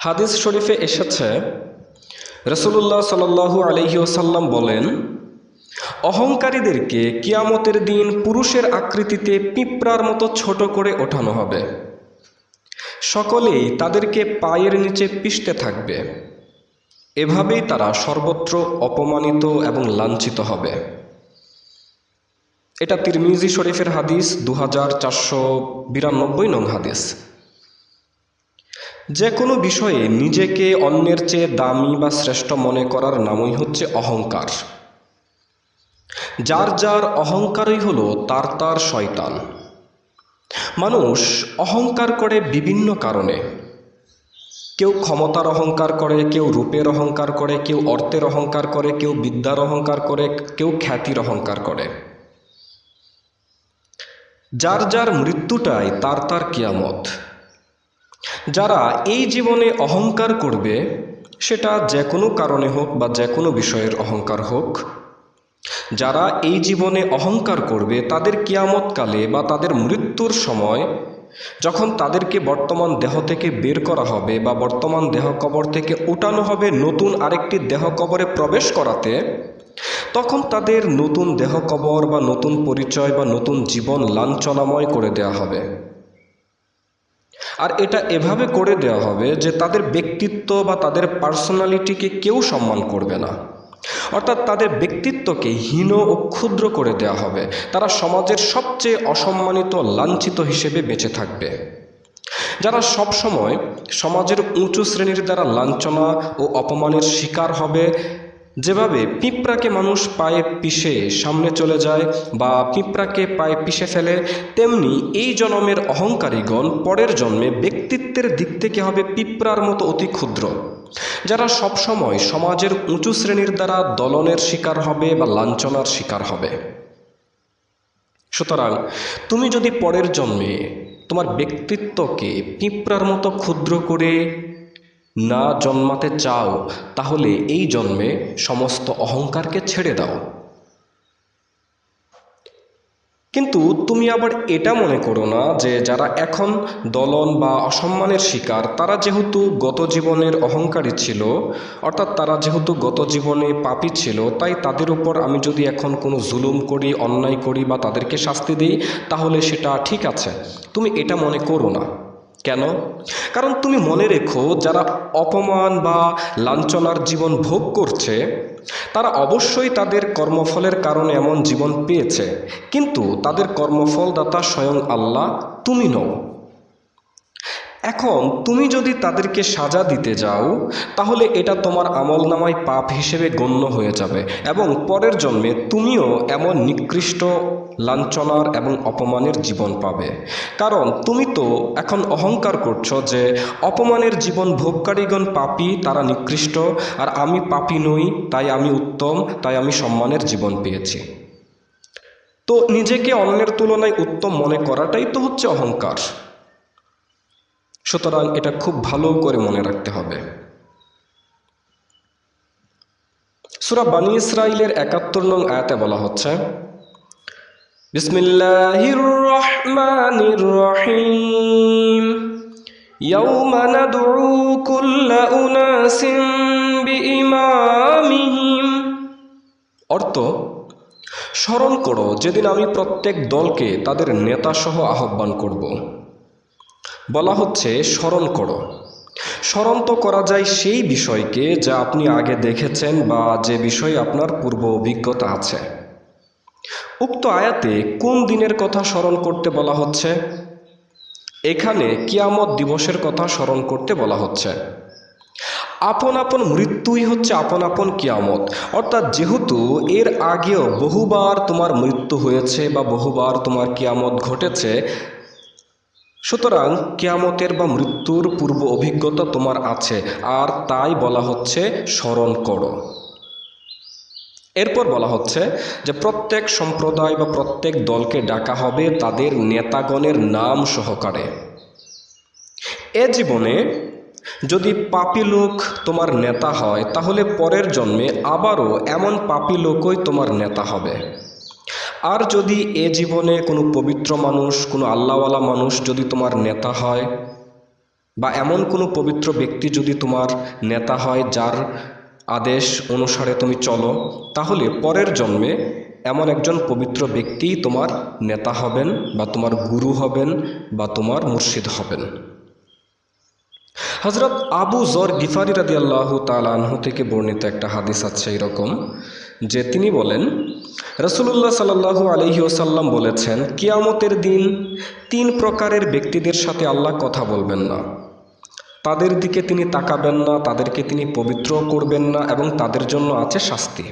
হাদিস শরীফে এসেছে রসুল্লাহ সাল্লু আলহি ওসাল্লাম বলেন, অহংকারীদেরকে কিয়ামতের দিন পুরুষের আকৃতিতে পিঁপড়ার মতো ছোট করে ওঠানো হবে। সকলেই তাদেরকে পায়ের নিচে পিষতে থাকবে। এভাবেই তারা সর্বত্র অপমানিত এবং লাঞ্ছিত হবে। এটা তিরমিজি শরীফের হাদিস দু হাজার চারশো বিরানব্বই নং হাদিস। যে কোনো বিষয়ে নিজেকে অন্যের চেয়ে দামি বা শ্রেষ্ঠ মনে করার নামই হচ্ছে অহংকার। যার যার অহংকারই হলো, তার তার শয়তান। মানুষ অহংকার করে বিভিন্ন কারণে। কেউ ক্ষমতার অহংকার করে, কেউ রূপের অহংকার করে, কেউ অর্থের অহংকার করে, কেউ বিদ্যার অহংকার করে, কেউ খ্যাতির অহংকার করে। যার যার মৃত্যুটাই তার তার কিয়ামত। যারা এই জীবনে অহংকার করবে, সেটা যে কোনো কারণে হোক বা যে কোনো বিষয়ের অহংকার হোক, যারা এই জীবনে অহংকার করবে, তাদের কিয়ামতকালে বা তাদের মৃত্যুর সময়, যখন তাদেরকে বর্তমান দেহ থেকে বের করা হবে বা বর্তমান দেহ কবর থেকে উঠানো হবে নতুন আরেকটি দেহ কবরে প্রবেশ করাতে, তখন তাদের নতুন দেহ কবর বা নতুন পরিচয় বা নতুন জীবন লাঞ্ছনাময় করে দেওয়া হবে। আর এটা এভাবে করে দেওয়া হবে যে তাদের ব্যক্তিত্ব বা তাদের পার্সোনালিটিকে কেউ সম্মান করবে না। অর্থাৎ তাদের ব্যক্তিত্বকে হীন ও ক্ষুদ্র করে দেওয়া হবে। তারা সমাজের সবচেয়ে অসম্মানিত, লাঞ্ছিত হিসেবে বেঁচে থাকবে। যারা সবসময় সমাজের উঁচু শ্রেণির দ্বারা লাঞ্ছনা ও অপমানের শিকার হবে যেভাবে পিঁপড়াকে মানুষ পায়ে পিষে সামনে চলে যায় বা পিঁপড়াকে পায়ে পিষে ফেলে, তেমনি এই জন্মের অহংকারীগণ পরের জন্মে ব্যক্তিত্বের দিক থেকে হবে পিঁপড়ার মতো অতি ক্ষুদ্র। যারা সবসময় সমাজের উঁচু শ্রেণির দ্বারা দলনের শিকার হবে বা লাঞ্ছনার শিকার হবে। সুতরাং তুমি যদি পরের জন্মে তোমার ব্যক্তিত্বকে পিঁপড়ার মতো ক্ষুদ্র করে না জন্মাতে চাও, তাহলে এই জন্মে সমস্ত অহংকারকে ছেড়ে দাও। কিন্তু তুমি আবার এটা মনে করো না যে যারা এখন দলন বা অসম্মানের শিকার, তারা যেহেতু গত জীবনের অহংকারী ছিল, অর্থাৎ তারা যেহেতু গত জীবনে পাপী ছিল, তাই তাদের উপর আমি যদি এখন কোনো জুলুম করি, অন্যায় করি বা তাদেরকে শাস্তি দিই, তাহলে সেটা ঠিক আছে। তুমি এটা মনে করো না। কেন? কারণ তুমি মনে রেখো, যারা অপমান বা লাঞ্ছনার জীবন ভোগ করছে, তারা অবশ্যই তাদের কর্মফলের কারণে এমন জীবন পেয়েছে। কিন্তু তাদের কর্মফলদাতা স্বয়ং আল্লাহ, তুমি নও। এখন তুমি যদি তাদেরকে সাজা দিতে যাও, তাহলে এটা তোমার আমল নামায় পাপ হিসেবে গণ্য হয়ে যাবে এবং পরের জন্মে তুমিও এমন নিকৃষ্ট, লাঞ্ছনার এবং অপমানের জীবন পাবে। কারণ তুমি তো এখন অহংকার করছ যে অপমানের জীবন ভোগকারীগণ পাপি, তারা নিকৃষ্ট, আর আমি পাপি নই, তাই আমি উত্তম, তাই আমি সম্মানের জীবন পেয়েছি। তো নিজেকে অন্যের তুলনায় উত্তম মনে করাটাই তো হচ্ছে অহংকার। সুতরাং এটা খুব ভালো করে মনে রাখতে হবে সুরা বানী ইসরাইলের একাত্তর নং আয়াতে বলা হচ্ছে বিসমিল্লাহির রহমানির রহিম يوم ندعو كل أناس بإمامهم অর্থ স্মরণ করো যেদিন আমি প্রত্যেক দলকে তাদের নেতাসহ আহ্বান করব বলা হচ্ছে স্মরণ করো। স্মরণ তো করা যায় সেই বিষয়কে যা আপনি আগে দেখেছেন বা যে বিষয়ে আপনার পূর্ব অভিজ্ঞতা আছে। উক্ত আয়াতে কোন দিনের কথা স্মরণ করতে বলা হচ্ছে? এখানে কিয়ামত দিবসের কথা স্মরণ করতে বলা হচ্ছে। আপন আপন মৃত্যুই হচ্ছে আপন আপন কিয়ামত। অর্থাৎ যেহেতু এর আগেও বহুবার তোমার মৃত্যু হয়েছে বা বহুবার তোমার কিয়ামত ঘটেছে সুতরাং কেয়ামতের বা মৃত্যুর পূর্ব অভিজ্ঞতা তোমার আছে, আর তাই বলা হচ্ছে স্মরণ করো। এরপর বলা হচ্ছে যে প্রত্যেক সম্প্রদায় বা প্রত্যেক দলকে ডাকা হবে তাদের নেতাগণের নাম সহকারে। এ জীবনে যদি পাপী লোক তোমার নেতা হয়, তাহলে পরের জন্মে আবারও এমন পাপী লোকই তোমার নেতা হবে। আর যদি এ জীবনে কোনো পবিত্র মানুষ, কোনো আল্লাহওয়ালা মানুষ যদি তোমার নেতা হয়, বা এমন কোনো পবিত্র ব্যক্তি যদি তোমার নেতা হয় যার আদেশ অনুসারে তুমি চলো, তাহলে পরের জন্মে এমন একজন পবিত্র ব্যক্তি তোমার নেতা হবেন, বা তোমার গুরু হবেন, বা তোমার মুর্শিদ হবেন। হজরত আবু জর গিফারি রাদি আল্লাহ তালাহ থেকে বর্ণিত একটা হাদিস আছে এরকম। যে তিনি বলেন রসুল্লাহ সাল্লাহু আলহি ওসাল্লাম বলেছেন, কিয়ামতের দিন তিন প্রকারের ব্যক্তিদের সাথে আল্লাহ কথা বলবেন না। তাদের দিকে তিনি তাকাবেন না, তাদেরকে তিনি পবিত্র করবেন না এবং তাদের জন্য আছে শাস্তি।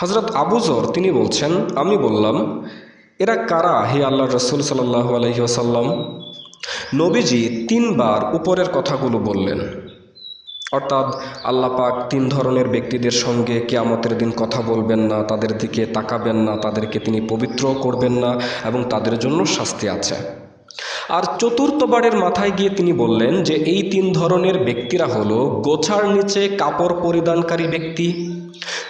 হজরত আবুজর তিনি বলছেন, আমি বললাম, এরা কারা হে আল্লাহ রসুল সাল্লাহু আলহি ওসাল্লাম নবীজি তিনবার উপরের কথাগুলো বললেন। অর্থাৎ আল্লাহ পাক তিন ধরনের ব্যক্তিদের সঙ্গে কেয়ামতের দিন কথা বলবেন না, তাদের দিকে তাকাবেন না, তাদেরকে তিনি পবিত্র করবেন না এবং তাদের জন্য শাস্তি আছে। আর চতুর্থবারের মাথায় গিয়ে তিনি বললেন যে এই তিন ধরনের ব্যক্তিরা হলো গোছার নিচে কাপড় পরিধানকারী ব্যক্তি,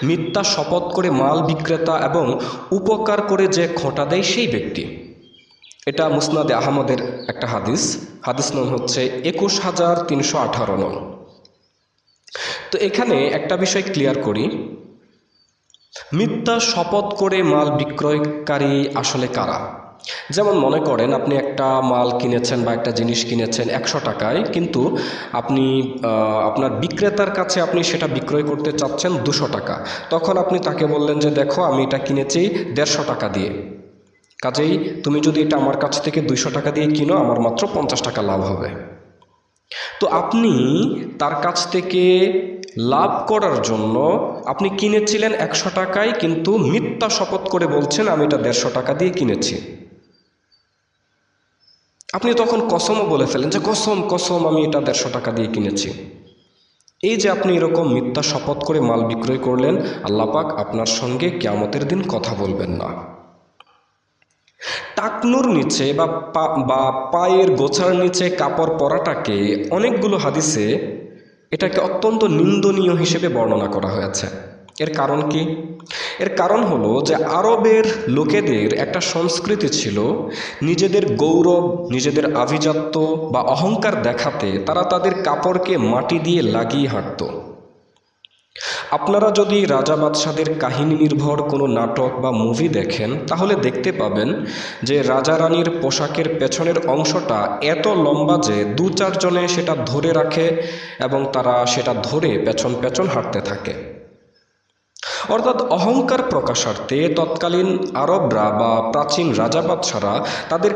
মিথ্যা শপথ করে মাল বিক্রেতা এবং উপকার করে যে খোঁটা দেয় সেই ব্যক্তি। এটা মুসনাদে আহমদের একটা হাদিস। হাদিস নং হচ্ছে একুশ হাজার তিনশো আঠারো নং। তো এখানে একটা বিষয় ক্লিয়ার করি। মিথ্যা শপথ করে মাল বিক্রয়কারী আসলে কারা? যেমন মনে করেন আপনি একটা মাল কিনেছেন বা একটা জিনিস কিনেছেন একশো টাকায়, কিন্তু আপনি আপনার বিক্রেতার কাছে আপনি সেটা বিক্রয় করতে চাচ্ছেন দুশো টাকা। তখন আপনি তাকে বললেন যে, দেখো, আমি এটা কিনেছি দেড়শো টাকা দিয়ে। কাজেই তুমি যদি এটা আমার কাছ থেকে দুইশো টাকা দিয়ে কিনো, আমার মাত্র পঞ্চাশ টাকা লাভ হবে। তো আপনি তার কাছ থেকে লাভ করার জন্য আপনি কিনেছিলেন একশো টাকায়, কিন্তু মিথ্যা শপথ করে বলছেন, আমি এটা দেড়শো টাকা দিয়ে কিনেছি। আপনি তখন কসমও বলে ফেলেন যে, কসম কসম, আমি এটা দেড়শো টাকা দিয়ে কিনেছি। এই যে আপনি এরকম মিথ্যা শপথ করে মাল বিক্রয় করলেন আল্লাপাক আপনার সঙ্গে কেয়ামতের দিন কথা বলবেন না। টাকনুর নিচে বা বা পায়ের গোছার নিচে কাপড় পরাটাকে অনেকগুলো হাদিসে এটাকে অত্যন্ত নিন্দনীয় হিসেবে বর্ণনা করা হয়েছে। এর কারণ কি? এর কারণ হলো যে আরবের লোকেদের একটা সংস্কৃতি ছিল নিজেদের গৌরব, নিজেদের আভিজাত্য বা অহংকার দেখাতে তারা তাদের কাপড়কে মাটি দিয়ে লাগিয়ে হাঁটত। আপনারা যদি রাজা বাদশাদের কাহিনী নির্ভর কোনো নাটক বা মুভি দেখেন, তাহলে দেখতে পাবেন যে রাজা রানীর পোশাকের পেছনের অংশটা এত লম্বা যে দু চারজনে সেটা ধরে রাখে এবং তারা সেটা ধরে পেছন পেছন হাঁটতে থাকে। অর্থাৎ অহংকার প্রকাশার্থে তৎকালীন আরবরা বা প্রাচীন রাজা বাদশারা তাদের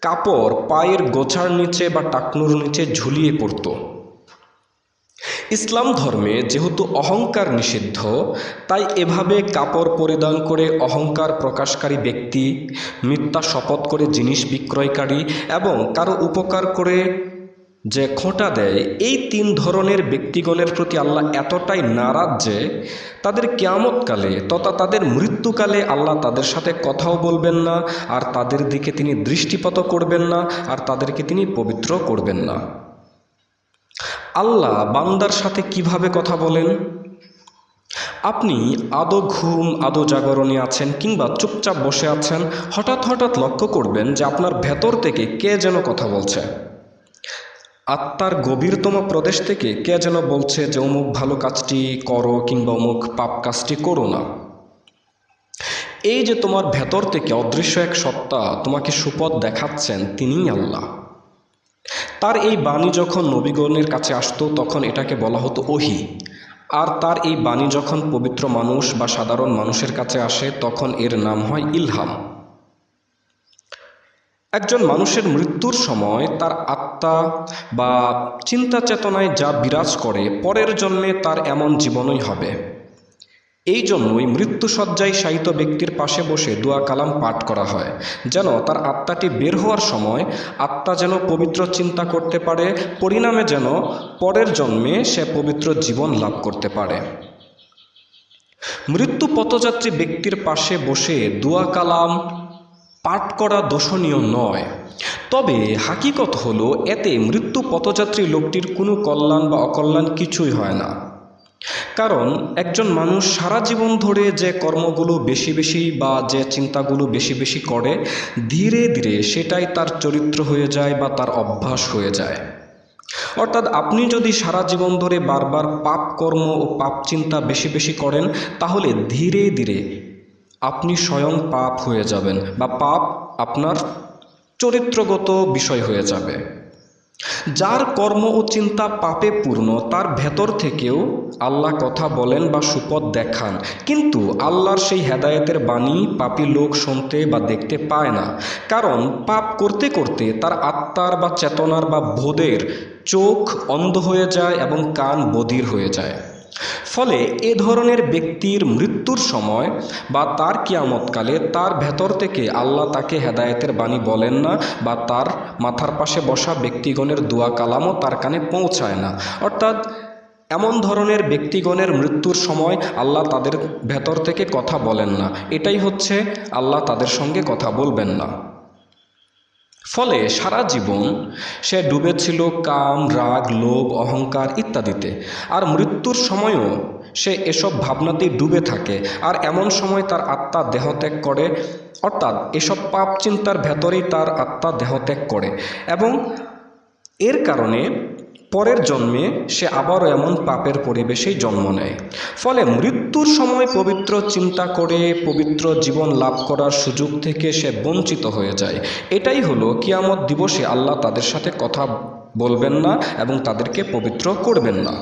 কাপড় পায়ের গোছার নিচে বা টাকনুর নিচে ঝুলিয়ে পড়তো। ইসলাম ধর্মে যেহেতু অহংকার নিষিদ্ধ, তাই এভাবে কাপড় পরিধান করে অহংকার প্রকাশকারী ব্যক্তি, মিথ্যা শপথ করে জিনিস বিক্রয়কারী এবং কারও উপকার করে যে খোঁটা দেয়, এই তিন ধরনের ব্যক্তিগণের প্রতি আল্লাহ এতটাই নারাজ যে তাদের কেয়ামতকালে তথা তাদের মৃত্যুকালে আল্লাহ তাদের সাথে কথাও বলবেন না, আর তাদের দিকে তিনি দৃষ্টিপাত করবেন না, আর তাদেরকে তিনি পবিত্র করবেন না। আল্লাহ বান্দার সাথে কীভাবে কথা বলেন? আপনি আদো ঘুম, আদো জাগরণে আছেন কিংবা চুপচাপ বসে আছেন, হঠাৎ হঠাৎ লক্ষ্য করবেন যে আপনার ভেতর থেকে কে যেন কথা বলছে। আত্মার গভীরতম প্রদেশ থেকে কে যেন বলছে যে অমুক ভালো কাজটি করো কিংবা অমুক পাপ কাজটি করো না। এই যে তোমার ভেতর থেকে অদৃশ্য এক সত্তা তোমাকে সুপথ দেখাচ্ছেন, তিনিই আল্লাহ। তার এই বাণী যখন নবীগণের কাছে আসতো, তখন এটাকে বলা হতো ওহি। আর তার এই বাণী যখন পবিত্র মানুষ বা সাধারণ মানুষের কাছে আসে, তখন এর নাম হয় ইলহাম। একজন মানুষের মৃত্যুর সময় তার আত্মা বা চিন্তা চেতনায় যা বিরাজ করে, পরের জন্মে তার এমন জীবনই হবে। এই জন্যই মৃত্যুসজ্জায় শায়িত ব্যক্তির পাশে বসে দোয়া কালাম পাঠ করা হয়, যেন তার আত্মাটি বের হওয়ার সময় আত্মা যেন পবিত্র চিন্তা করতে পারে, পরিণামে যেন পরের জন্মে সে পবিত্র জীবন লাভ করতে পারে। মৃত্যু পথযাত্রী ব্যক্তির পাশে বসে দোয়া কালাম পাঠ করা দোষণীয় নয়। তবে হাকিকত হলো, এতে মৃত্যু পথযাত্রী লোকটির কোনো কল্যাণ বা অকল্যাণ কিছুই হয় না। কারণ একজন মানুষ সারা জীবন ধরে যে কর্মগুলো বেশি বেশি বা যে চিন্তাগুলো বেশি বেশি করে, ধীরে ধীরে সেটাই তার চরিত্র হয়ে যায় বা তার অভ্যাস হয়ে যায়। অর্থাৎ আপনি যদি সারা জীবন ধরে বারবার পাপ কর্ম ও পাপ চিন্তা বেশি বেশি করেন, তাহলে ধীরে ধীরে আপনি স্বয়ং পাপ হয়ে যাবেন বা পাপ আপনার চরিত্রগত বিষয় হয়ে যাবে। যার কর্ম ও চিন্তা পাপে পূর্ণ, তার ভেতর থেকেও আল্লাহ কথা বলেন বা সুপথ দেখান। কিন্তু আল্লাহর সেই হেদায়েতের বাণী পাপি লোক শুনতে বা দেখতে পায় না। কারণ পাপ করতে করতে তার আত্মার বা চেতনার বা বোধের চোখ অন্ধ হয়ে যায় এবং কান বধির হয়ে যায়। ফলে এ ধরনের ব্যক্তির মৃত্যুর সময় বা তার কিয়ামতকালে তার ভেতর থেকে আল্লাহ তাকে হেদায়েতের বাণী বলেন না বা তার মাথার পাশে বসা ব্যক্তিগণের দোয়া কালামও তার কানে পৌঁছায় না। অর্থাৎ এমন ধরনের ব্যক্তিগণের মৃত্যুর সময় আল্লাহ তাদের ভেতর থেকে কথা বলেন না। এটাই হচ্ছে আল্লাহ তাদের সঙ্গে কথা বলবেন না। ফলে সারা জীবন সে ডুবেছিল কাম, রাগ, লোভ, অহংকার ইত্যাদিতে। আর মৃত্যুর সময়ও সে এসব ভাবনাতেই ডুবে থাকে। আর এমন সময় তার আত্মা দেহত্যাগ করে, অর্থাৎ এসব পাপ চিন্তার ভেতরেই তার আত্মা দেহত্যাগ করে। এবং এর কারণে পরের জন্মে সে আবারও এমন পাপের পরিবেশেই জন্ম নেয়। ফলে মৃত্যুর সময় পবিত্র চিন্তা করে পবিত্র জীবন লাভ করার সুযোগ থেকে সে বঞ্চিত হয়ে যায়। এটাই হলো কিয়ামত দিবসে আল্লাহ তাদের সাথে কথা বলবেন না এবং তাদেরকে পবিত্র করবেন না।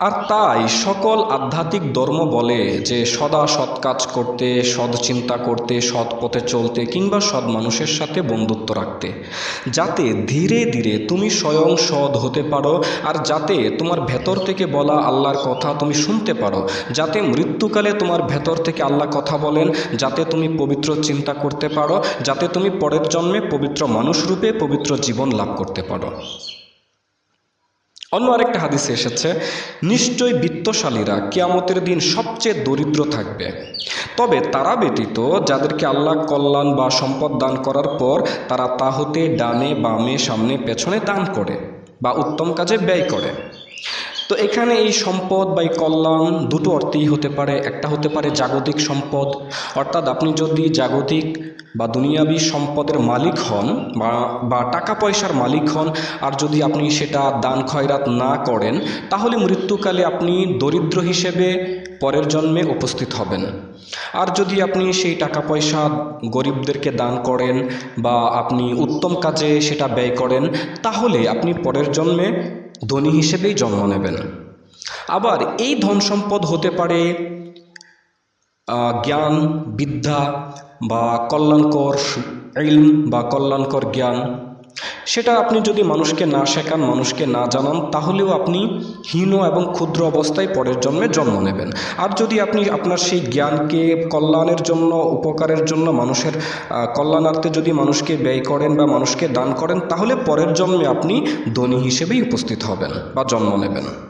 আর তাই সকল আধ্যাত্মিক ধর্ম বলে যে সদা সৎ কাজ করতে, সৎ চিন্তা করতে, সৎ পথে চলতে কিংবা সৎ মানুষের সাথে বন্ধুত্ব রাখতে। যাতে ধীরে ধীরে তুমি স্বয়ং সৎ হতে পারো আর যাতে তোমার ভেতর থেকে বলা আল্লাহর কথা তুমি শুনতে পারো। যাতে মৃত্যুকালে তোমার ভেতর থেকে আল্লাহ কথা বলেন, যাতে তুমি পবিত্র চিন্তা করতে পারো, যাতে তুমি পরের জন্মে পবিত্র মানুষ রূপে পবিত্র জীবন লাভ করতে পারো। অন্য আরেকটা হাদিসে এসেছে, নিশ্চয় বিত্তশালীরা কিয়ামতের দিন সবচেয়ে দরিদ্র থাকবে। তবে তারা ব্যতীত যাদেরকে আল্লাহ কল্যাণ বা সম্পদ দান করার পর তারা তা হতে ডানে বামে সামনে পেছনে দান করে বা উত্তম কাজে ব্যয় করে। তো এখানে এই সম্পদ বা এই কল্যাণ দুটো অর্থেই হতে পারে, একটা হতে পারে জাগতিক সম্পদ। অর্থাৎ আপনি যদি জাগতিক বা দুনিয়াবি সম্পদের মালিক হন বা টাকা পয়সার মালিক হন, আর যদি আপনি সেটা দান খয়রাত না করেন, তাহলে মৃত্যুকালে আপনি দরিদ্র হিসেবে পরের জন্মে উপস্থিত হবেন। আর যদি আপনি সেই টাকা পয়সা গরিবদেরকে দান করেন বা আপনি উত্তম কাজে সেটা ব্যয় করেন, তাহলে আপনি পরের জন্মে ধনী হিসেবেই জন্ম নেবেন। আবার এই ধন সম্পদ হতে পারে জ্ঞান, বিদ্যা বা কল্যাণকর ইলম বা কল্যাণকর জ্ঞান, সেটা আপনি যদি মানুষকে না শেখান, মানুষকে না জানান, তাহলেও আপনি হীন এবং ক্ষুদ্র অবস্থায় পরের জন্মে জন্ম নেবেন। আর যদি আপনি আপনার সেই জ্ঞানকে কল্যাণের জন্য, উপকারের জন্য, মানুষের কল্যাণার্থে যদি মানুষকে ব্যয় করেন বা মানুষকে দান করেন, তাহলে পরের জন্মে আপনি ধনী হিসেবেই উপস্থিত হবেন বা জন্ম নেবেন।